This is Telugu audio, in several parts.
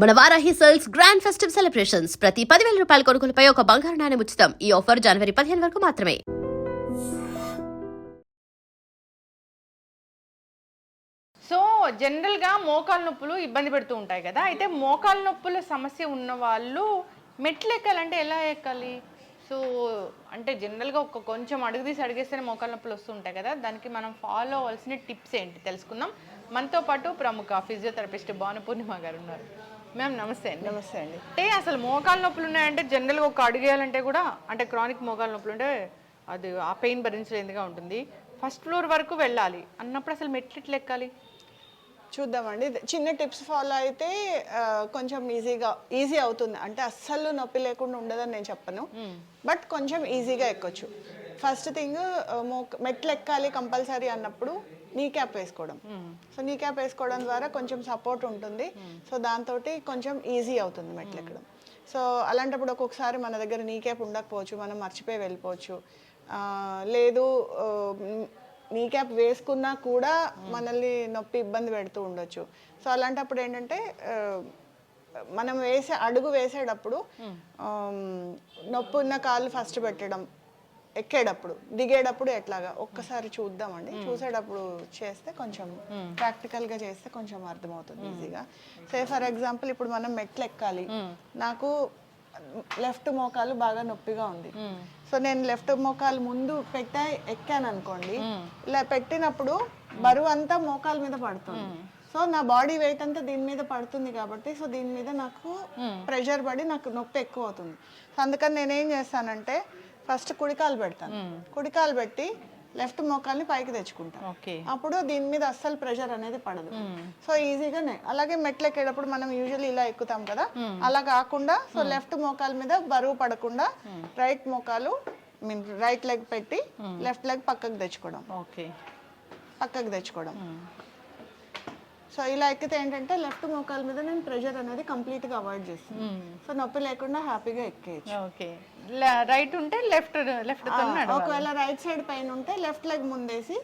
మన Varahi sales grand festive celebrations. ప్రతి పదివేల రూపాయల కొనుగోలుపై ఒక బంగారు నాణ్యం ఉచితం ఈ ఆఫర్ జనవరి పదిహేను వరకు మాత్రమే. సో జనరల్గా మోకాలు నొప్పులు ఇబ్బంది పెడుతూ ఉంటాయి కదా. అయితే మోకాలు నొప్పుల సమస్య ఉన్న వాళ్ళు మెట్లు ఎక్కాలంటే ఎలా ఎక్కాలి? సో అంటే జనరల్గా ఒక కొంచెం అడుగు తీసి అడిగేస్తేనే మోకాలు నొప్పులు వస్తుంటాయి కదా. దానికి మనం ఫాలో అవ్వాల్సిన టిప్స్ ఏంటి తెలుసుకుందాం. మనతో పాటు ప్రముఖ ఫిజియోథెరపిస్ట్ భానుపూర్ణిమ గారు ఉన్నారు. మ్యామ్ నమస్తే అండి. నమస్తే అండి. అంటే అసలు మోకాలు నొప్పులు ఉన్నాయంటే జనరల్గా ఒక అడిగేయాలంటే కూడా అంటే క్రానిక్ మోకాలు నొప్పులు ఉంటే అది ఆ పెయిన్ భరించలేనిదిగా ఉంటుంది. ఫస్ట్ ఫ్లోర్ వరకు వెళ్ళాలి. అన్నప్పుడు అసలు మెట్లు ఎక్కాలి? చూద్దామండి. చిన్న టిప్స్ ఫాలో అయితే కొంచెం ఈజీగా ఈజీ అవుతుంది. అంటే అస్సలు నొప్పి లేకుండా ఉండదని నేను చెప్పను. బట్ కొంచెం ఈజీగా ఎక్కొచ్చు. ఫస్ట్ థింగ్ మెట్లు ఎక్కాలి కంపల్సరీ అన్నప్పుడు నీ క్యాప్ వేసుకోవడం. సో నీ క్యాప్ వేసుకోవడం ద్వారా కొంచెం సపోర్ట్ ఉంటుంది. సో దాంతో కొంచెం ఈజీ అవుతుంది మెట్లు ఎక్కడం. సో అలాంటప్పుడు ఒక్కొక్కసారి మన దగ్గర నీ క్యాప్ ఉండకపోవచ్చు మనం మర్చిపోయి వెళ్ళిపోవచ్చు. లేదు నీ క్యాప్ వేసుకున్నా కూడా మనల్ని నొప్పి ఇబ్బంది పెడుతూ ఉండొచ్చు. సో అలాంటప్పుడు ఏంటంటే మనం వేసే అడుగు వేసేటప్పుడు నొప్పి ఉన్న కాళ్ళు ఫస్ట్ పెట్టడం. ఎక్కేటప్పుడు దిగేటప్పుడు ఎట్లాగా? ఒక్కసారి చూద్దామండి. చూసేటప్పుడు చేస్తే కొంచెం ప్రాక్టికల్గా చేస్తే కొంచెం అర్థమవుతుంది ఈజీగా. సే ఫర్ ఎగ్జాంపుల్ ఇప్పుడు మనం మెట్లు ఎక్కాలి నాకు లెఫ్ట్ మోకాలు బాగా నొప్పిగా ఉంది. సో నేను లెఫ్ట్ మోకాలు ముందు పెట్టా ఎక్కాను అనుకోండి ఇలా పెట్టినప్పుడు బరువు అంతా మోకాలు మీద పడుతుంది. సో నా బాడీ వెయిట్ అంతా దీని మీద పడుతుంది కాబట్టి సో దీని మీద నాకు ప్రెషర్ పడి నాకు నొప్పి ఎక్కువ అవుతుంది. సో అందుకని నేనేం చేస్తానంటే ఫస్ట్ కుడికాలు పెడతాను. కుడికాలు పెట్టి లెఫ్ట్ మోకాల్ని పైకి తెచ్చుకుంటాను ఓకే. అప్పుడు దీని మీద అస్సలు ప్రెషర్ అనేది పడదు. సో ఈజీగానే. అలాగే మెట్లు ఎక్కేటప్పుడు మనం యూజువల్లీ ఇలా ఎక్కుతాం కదా. అలా కాకుండా సో లెఫ్ట్ మోకాల మీద బరువు పడకుండా రైట్ మోకాలు మీన్ రైట్ లెగ్ పెట్టి లెఫ్ట్ లెగ్ పక్కకు తెచ్చుకోవడం. ఓకే. పక్కకు తెచ్చుకోవడం. సో ఇలా ఎక్కితే ఏంటంటే లెఫ్ట్ మోకాల మీద నేను ప్రెషర్ అనేది కంప్లీట్గా అవాయిడ్ చేస్తాను. సో నొప్పి లేకుండా హ్యాపీగా ఎక్కేయచ్చు. ఓకే రైట్ ఉంటే లెఫ్ట్ లెఫ్ట్ ఒకవేళ రైట్ సైడ్ పైన ఉంటే లెఫ్ట్ లెగ్ ముందేసి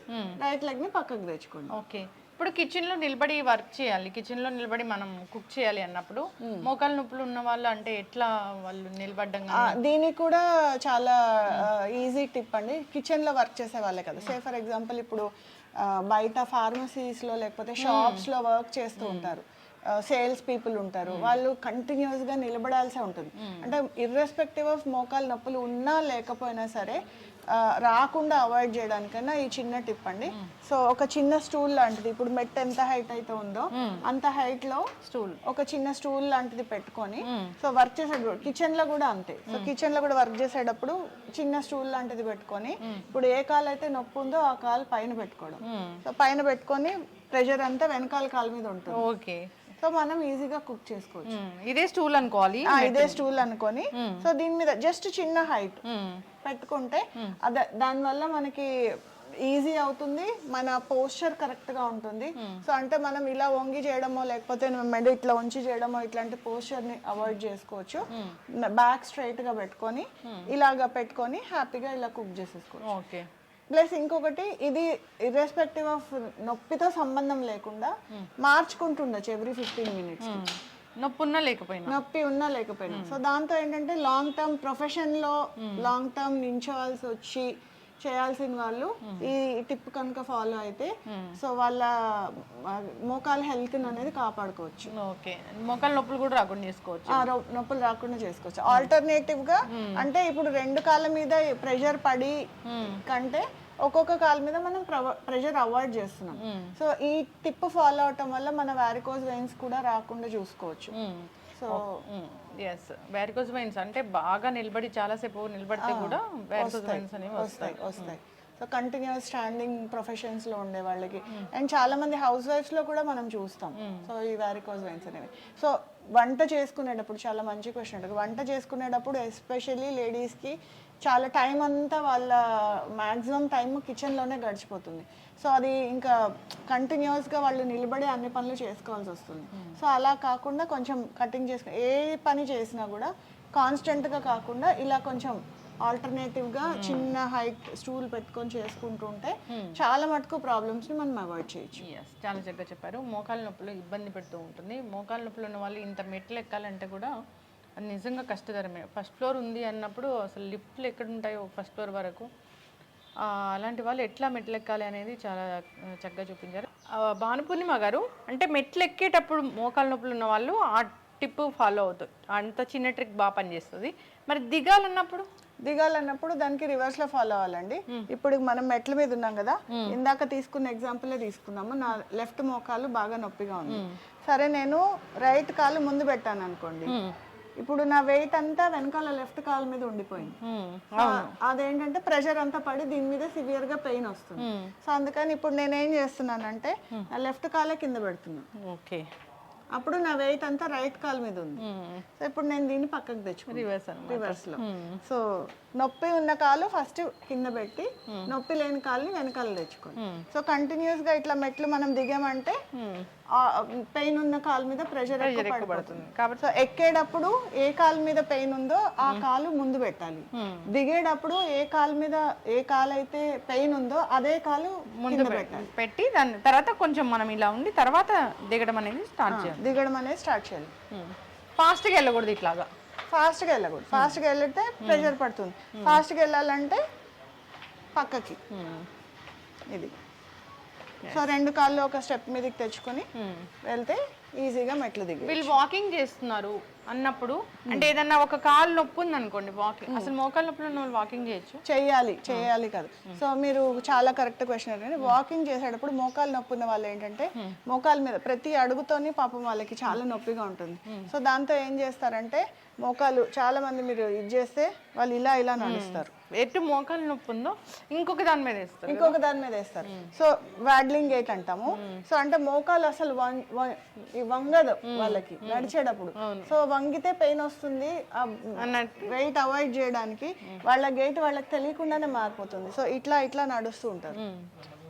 రైట్ లెగ్ని పక్కకు తెచ్చుకోండి. ఓకే ఇప్పుడు కిచెన్లో నిలబడి వర్క్ చేయాలి. కిచెన్లో నిలబడి మనం కుక్ చేయాలి అన్నప్పుడు మోకాలు నొప్పులు ఉన్న వాళ్ళు అంటే ఎట్లా వాళ్ళు నిలబడ్డం దీనికి కూడా చాలా ఈజీ టిప్ అండి. కిచెన్లో వర్క్ చేసే వాళ్ళే కదా. సే ఫర్ ఎగ్జాంపుల్ ఇప్పుడు బయట pharmacies లో లేకపోతే shops లో వర్క్ చేస్తూ ఉంటారు. సేల్స్ పీపుల్ ఉంటారు. వాళ్ళు కంటిన్యూస్గా నిలబడాల్సి ఉంటుంది. అంటే ఇర్రెస్పెక్టివ్ ఆఫ్ మోకాలు నొప్పులు ఉన్నా లేకపోయినా సరే రాకుండా అవాయిడ్ చేయడానికైనా ఈ చిన్న టిప్ అండి. సో ఒక చిన్న స్టూల్ లాంటిది ఇప్పుడు మెట్ ఎంత హైట్ అయితే ఉందో అంత హైట్లో స్టూల్ ఒక చిన్న స్టూల్ లాంటిది పెట్టుకొని సో వర్క్ చేసేటప్పుడు కిచెన్లో కూడా అంతే. సో కిచెన్లో కూడా వర్క్ చేసేటప్పుడు చిన్న స్టూల్ లాంటిది పెట్టుకొని ఇప్పుడు ఏ కాలు అయితే నొప్పి ఉందో ఆ కాలు పైన పెట్టుకోవడం. సో పైన పెట్టుకొని ప్రెషర్ అంతా వెనకాల కాలు మీద ఉంటుంది. ఓకే. సో మనం ఈజీగా కుక్ చేసుకోవచ్చు. ఇదే స్టూల్ అనుకోవాలి. ఇదే స్టూల్ అనుకొని సో దీని మీద జస్ట్ చిన్న హైట్ పెట్టుకుంటే అదే దానివల్ల మనకి ఈజీ అవుతుంది మన పోస్చర్ కరెక్ట్గా ఉంటుంది. సో అంటే మనం ఇలా వంగి చేయడమో లేకపోతే మెడ ఇట్లా ఉంచి చేయడమో ఇట్లాంటి పోస్చర్ని అవాయిడ్ చేసుకోవచ్చు. బ్యాక్ స్ట్రైట్గా పెట్టుకొని ఇలాగా పెట్టుకొని హ్యాపీగా ఇలా కుక్ చేసేసుకోవచ్చు. ఓకే ప్లస్ ఇంకొకటి ఇది ఇర్రెస్పెక్టివ్ ఆఫ్ నొప్పితో సంబంధం లేకుండా మార్చుకుంటుండొచ్చు ఎవ్రీ ఫిఫ్టీన్ మినిట్స్ నొప్పి ఉన్నా లేకపోయినా. నొప్పి ఉన్నా లేకపోయినా. సో దాంతో ఏంటంటే లాంగ్ టర్మ్ ప్రొఫెషన్లో లాంగ్ టర్మ్ నించోవాల్సి వచ్చి చేయాల్సిన వాళ్ళు ఈ టిప్ కనుక ఫాలో అయితే సో వాళ్ళ మోకాల హెల్త్ అనేది కాపాడుకోవచ్చు. ఓకే. మోకాలు నొప్పులు కూడా రాకుండా చేసుకోవచ్చు. నొప్పులు రాకుండా చేసుకోవచ్చు. ఆల్టర్నేటివ్గా అంటే ఇప్పుడు రెండు కాళ్ళ మీద ప్రెషర్ పడి కంటే ఒక్కొక్క కాళ్ళ మీద మనం ప్రెషర్ అవాయిడ్ చేస్తున్నాం. సో ఈ టిప్ ఫాలో అవటం వల్ల మన వారికోజ్ వెయిన్స్ కూడా రాకుండా చూసుకోవచ్చు. సో ఎస్ వ్యారికోజ్ వెయిన్స్ అంటే బాగా నిలబడి చాలాసేపు నిలబడితే కూడా వ్యారికోజ్ వెయిన్స్ అనేవి వస్తాయి వస్తాయి. సో కంటిన్యూస్ స్టాండింగ్ ప్రొఫెషన్స్లో ఉండే వాళ్ళకి. అండ్ చాలా మంది హౌస్ వైఫ్స్లో కూడా మనం చూస్తాం. సో ఈ వారికోజ్ వెయిన్స్ అనేవి. సో వంట చేసుకునేటప్పుడు చాలా మంచి క్వశ్చన్ అడుగు వంట చేసుకునేటప్పుడు ఎస్పెషల్లీ లేడీస్కి చాలా టైం అంతా వాళ్ళ మాక్సిమం టైం కిచెన్లోనే గడిచిపోతుంది. సో అది ఇంకా కంటిన్యూస్గా వాళ్ళు నిలబడి అన్ని పనులు చేసుకోవాల్సి వస్తుంది. సో అలా కాకుండా కొంచెం కటింగ్ చేసుకు ఏ పని చేసినా కూడా కాన్స్టెంట్గా కాకుండా ఇలా కొంచెం ఆల్టర్నేటివ్గా చిన్న హైట్ స్టూల్ పెట్టుకొని చేసుకుంటూ ఉంటే చాలా మటుకు ప్రాబ్లమ్స్ని మనం అవాయిడ్ చేయొచ్చు. ఎస్ చాలా చక్కగా చెప్పారు. మోకాలు నొప్పులు ఇబ్బంది పెడుతూ ఉంటుంది. మోకాలు నొప్పులు ఉన్న వాళ్ళు ఇంత మెట్లు ఎక్కాలంటే కూడా అది నిజంగా కష్టతరమే. ఫస్ట్ ఫ్లోర్ ఉంది అన్నప్పుడు అసలు లిఫ్ట్లు ఎక్కడ ఉంటాయో ఫస్ట్ ఫ్లోర్ వరకు. అలాంటి వాళ్ళు ఎట్లా మెట్లు ఎక్కాలి అనేది చాలా చక్కగా చూపించారు. భానుపూర్ణిమ గారు అంటే మెట్లు ఎక్కేటప్పుడు మోకాలు నొప్పులు ఉన్న వాళ్ళు ఆ టిప్ ఫాలో అవుతారు. అంత చిన్న ట్రిక్ బాగా పనిచేస్తుంది. మరి దిగాలన్నప్పుడు? దిగాలన్నప్పుడు దానికి రివర్స్లో ఫాలో అవ్వాలండి. ఇప్పుడు మనం మెట్ల మీద ఉన్నాం కదా ఇందాక తీసుకున్న ఎగ్జాంపులే తీసుకుందాము. నా లెఫ్ట్ మోకాలు బాగా నొప్పిగా ఉంది. సరే నేను రైట్ కాలు ముందు పెట్టాను అనుకోండి. ఇప్పుడు నా వెయిట్ అంతా వెనకాల లెఫ్ట్ కాలు మీద ఉండిపోయింది. అదేంటంటే ప్రెషర్ అంతా పడి దీని మీద సివియర్గా పెయిన్ వస్తుంది. సో అందుకని ఇప్పుడు నేను ఏం చేస్తున్నానంటే నా లెఫ్ట్ కాలే కింద పెడుతున్నాను ఓకే. అప్పుడు నా వెయిట్ అంతా రైట్ కాలు మీద ఉంది. సో ఇప్పుడు నేను దీన్ని పక్కకు తెచ్చుకున్నాను రివర్స్ రివర్స్లో. సో నొప్పి ఉన్న కాలు ఫస్ట్ కింద పెట్టి నొప్పి లేని కాలుని వెనకాల తెచ్చుకోండి సో కంటిన్యూస్గా ఇట్లా మెట్లు మనం దిగామంటే పెయిన్ ఉన్న కాలు మీద ప్రెషర్ ఎక్కువ పడుతుంది. కాబట్టి సో ఎక్కేటప్పుడు ఏ కాలు మీద పెయిన్ ఉందో ఆ కాలు ముందు పెట్టాలి. దిగేటప్పుడు ఏ కాలు మీద ఏ కాలు అయితే పెయిన్ ఉందో అదే కాలు ముందు పె- పెట్టి దాని తర్వాత కొంచెం మనం ఇలా ఉండి తర్వాత దిగడం అనేది స్టార్ట్ చేయాలి. దిగడం అనేది స్టార్ట్ చేయాలి. ఫాస్ట్గా వెళ్ళకూడదు ఇట్లాగా. ఫాస్ట్గా వెళ్ళకూడదు. ఫాస్ట్గా వెళ్తే ప్రెషర్ పడుతుంది. ఫాస్ట్గా వెళ్ళాలంటే పక్కకి. ఇది. సో రెండు కాళ్ళు ఒక స్టెప్ మీదకి తెచ్చుకొని వెళ్తే ఈజీగా మెట్లు దిగి వీళ్ళు వాకింగ్ చేస్తున్నారు. అన్నప్పుడు అంటే ఏదన్నా ఒక కాలు నొప్పి ఉంది అనుకోండి వాకింగ్ అసలు మోకాలు నొప్పులు వాకింగ్ చేయొచ్చు? చెయ్యాలి చేయాలి కాదు. సో మీరు చాలా కరెక్ట్ క్వశ్చన్ అడిగారు వాకింగ్ చేసేటప్పుడు మోకాలు నొప్పి ఉన్న వాళ్ళు ఏంటంటే మోకాల మీద ప్రతి అడుగుతోని పాపం వాళ్ళకి చాలా నొప్పిగా ఉంటుంది. సో దాంతో ఏం చేస్తారంటే మోకాలు చాలా మంది మీరు ఇది చేస్తే వాళ్ళు ఇలా ఇలా నడుస్తారు. ఎటు మోకాలు నొప్పి ఉందో ఇంకొక దాని మీద వేస్తారు ఇంకొక దాని మీద వేస్తారు. సో వాడ్లింగ్ గేట్ అంటాము. సో అంటే మోకాలు అసలు వంగదు వాళ్ళకి నడిచేటప్పుడు. సో వంగితే పెయిన్ వస్తుంది. వెయిట్ అవాయిడ్ చేయడానికి వాళ్ళ గేట్ వాళ్ళకి తెలియకుండానే మారిపోతుంది. సో ఇట్లా ఇట్లా నడుస్తూ ఉంటారు.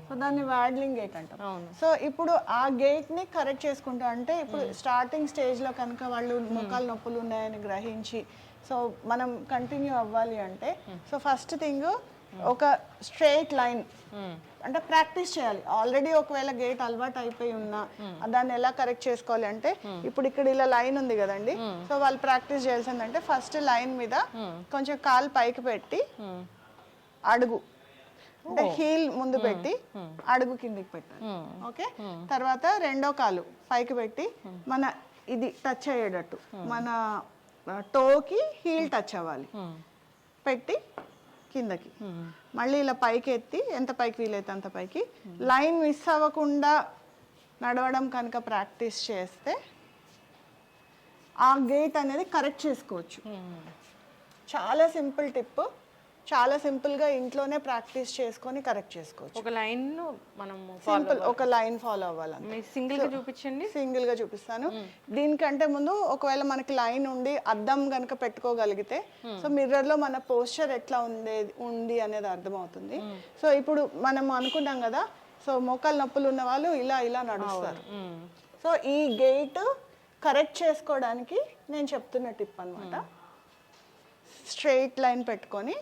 సో దాన్ని వాడ్లింగ్ గేట్ అంటాం. సో ఇప్పుడు ఆ గేట్ని కరెక్ట్ చేసుకుంటా అంటే ఇప్పుడు స్టార్టింగ్ స్టేజ్లో కనుక వాళ్ళు మోకాలు నొప్పులు ఉన్నాయని గ్రహించి సో మనం కంటిన్యూ అవ్వాలి అంటే సో ఫస్ట్ థింగ్ ఒక స్ట్రైట్ లైన్. అంటే ప్రాక్టీస్ చేయాలి. ఆల్రెడీ ఒకవేళ గేట్ అలవాటు అయిపోయి ఉన్నా దాన్ని ఎలా కరెక్ట్ చేసుకోవాలి అంటే ఇప్పుడు ఇక్కడ ఇలా లైన్ ఉంది కదండి. సో వాళ్ళు ప్రాక్టీస్ చేయాల్సిందంటే ఫస్ట్ లైన్ మీద కొంచెం కాలు పైకి పెట్టి అడుగు. అంటే హీల్ ముందు పెట్టి అడుగు కిందికి పెట్టాలి. ఓకే? తర్వాత రెండో కాలు పైకి పెట్టి మన ఇది టచ్ అయ్యేటట్టు. మన టోకి హీల్ టచ్ అవ్వాలి. పెట్టి కిందకి. మళ్ళీ ఇలా పైకి ఎత్తి ఎంత పైకి వీలైతే అంత పైకి. లైన్ మిస్ అవ్వకుండా నడవడం కనుక ప్రాక్టీస్ చేస్తే ఆ గేట్ అనేది కరెక్ట్ చేసుకోవచ్చు. చాలా సింపుల్ టిప్. చాలా సింపుల్గా ఇంట్లోనే ప్రాక్టీస్ చేసుకొని కరెక్ట్ చేసుకోవచ్చు. ఒక లైన్ మనం సింపుల్ ఒక లైన్ ఫాలో అవ్వాలని మీ సింగిల్గా చూపించండి. సింగిల్గా చూపిస్తాను. దీనికంటే ముందు ఒకవేళ మనకి లైన్ ఉండి అద్దం గనుక పెట్టుకోగలిగితే సో మిర్రర్లో మన పోస్చర్ ఎట్లా ఉండే ఉంది అనేది అర్థమవుతుంది. సో ఇప్పుడు మనం అనుకున్నాం కదా సో మోకాలు నొప్పులు ఉన్న వాళ్ళు ఇలా ఇలా నడుస్తారు. సో ఈ గేట్ కరెక్ట్ చేసుకోవడానికి నేను చెప్తున్న టిప్ అన్నమాట. స్ట్రెయిట్ లైన్ పెట్టుకొని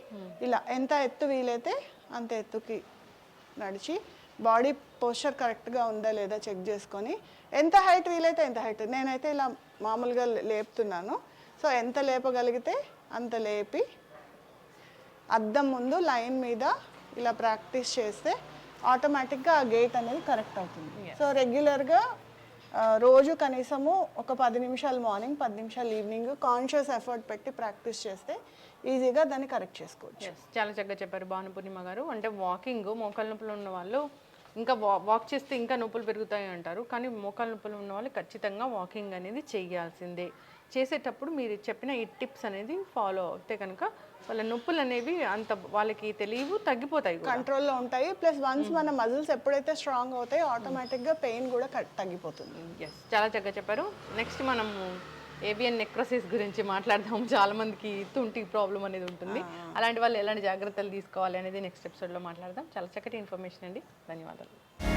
ఇలా ఎంత ఎత్తు వీలైతే అంత ఎత్తుకి నడిచి బాడీ పోస్చర్ కరెక్ట్గా ఉందా లేదా చెక్ చేసుకొని ఎంత హైట్ వీలైతే ఎంత హైట్. నేనైతే ఇలా మామూలుగా లేపుతున్నాను. సో ఎంత లేపగలిగితే అంత లేపి అద్దం ముందు లైన్ మీద ఇలా ప్రాక్టీస్ చేస్తే ఆటోమేటిక్గా ఆ గేట్ అనేది కరెక్ట్ అవుతుంది. సో రెగ్యులర్గా రోజు కనీసము ఒక పది నిమిషాలు మార్నింగ్ పది నిమిషాలు ఈవినింగ్ కాన్షియస్ ఎఫర్ట్ పెట్టి ప్రాక్టీస్ చేస్తే ఈజీగా దాన్ని కరెక్ట్ చేసుకోవచ్చు. చాలా చక్కగా చెప్పారు భాను పూర్ణిమ గారు. అంటే వాకింగ్ మోకాల నొప్పులు ఉన్న వాళ్ళు ఇంకా వా వాక్ చేస్తే ఇంకా నొప్పులు పెరుగుతాయి అంటారు. కానీ మోకాల నొప్పులు ఉన్న వాళ్ళు ఖచ్చితంగా వాకింగ్ అనేది చేయాల్సిందే. చేసేటప్పుడు మీరు చెప్పిన ఈ టిప్స్ అనేది ఫాలో అవుతే కనుక వాళ్ళ నొప్పులు అనేవి అంత వాళ్ళకి తెలియవు తగ్గిపోతాయి. కంట్రోల్లో ఉంటాయి. ప్లస్ వన్స్ మన మజిల్స్ ఎప్పుడైతే స్ట్రాంగ్ అవుతాయో ఆటోమేటిక్గా పెయిన్ కూడా తగ్గిపోతుంది. ఎస్ చాలా చక్కగా చెప్పారు. నెక్స్ట్ మనము ఏబిఎన్ నెక్రోసిస్ గురించి మాట్లాడదాం చాలా మందికి తుంటి ప్రాబ్లం అనేది ఉంటుంది. అలాంటి వాళ్ళు ఎలాంటి జాగ్రత్తలు తీసుకోవాలి అనేది నెక్స్ట్ ఎపిసోడ్లో మాట్లాడదాం. చాలా చక్కటి ఇన్ఫర్మేషన్ అండి. ధన్యవాదాలు.